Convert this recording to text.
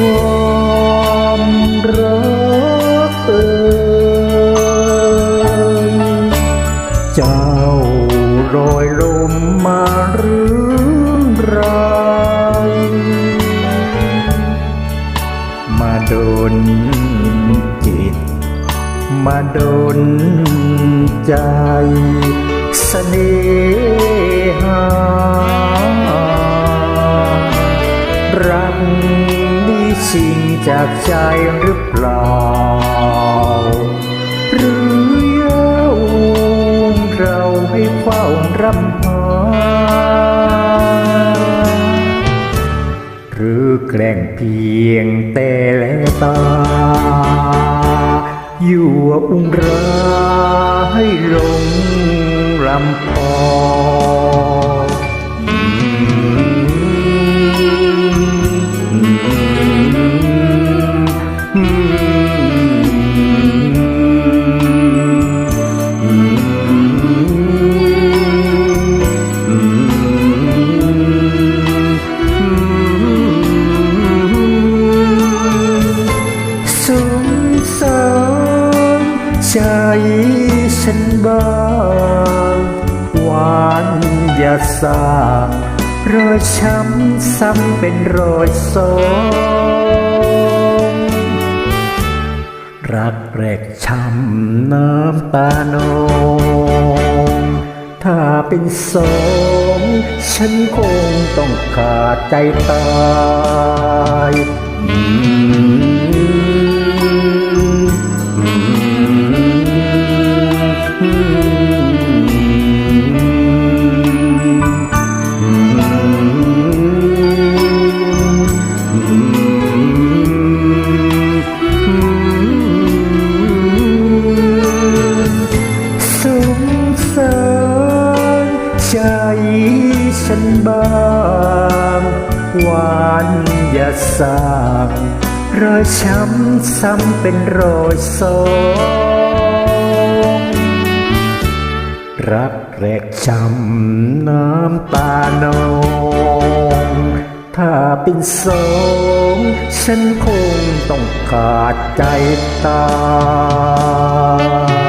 ความรักเอ่ยเจ้ารอยลมมาเรื่องไรมาโดนจิต มาโดนใจเสน่หารัก นี้ชิงจากใจหรือเปล่า หรือเย้าเราให้เฝ้ารำหาหรือแกล้งเพียงแต่แลตา อยู่อุ้งราให้หลงลำพอ สงสารใจฉันบ้างหวานอย่าสางรอยช้ำซ้ำเป็นรอยสองรักแรกช้ำน้ำตานองถ้าเป็นสองฉันคงต้องขาดใจตายอื ฉันบ้างหวานอย่าสางรอยช้ำซ้ำเป็นรอยสองรักแรกช้ำน้ำตานองถ้าเป็นสองฉันคงต้องขาดใจตาย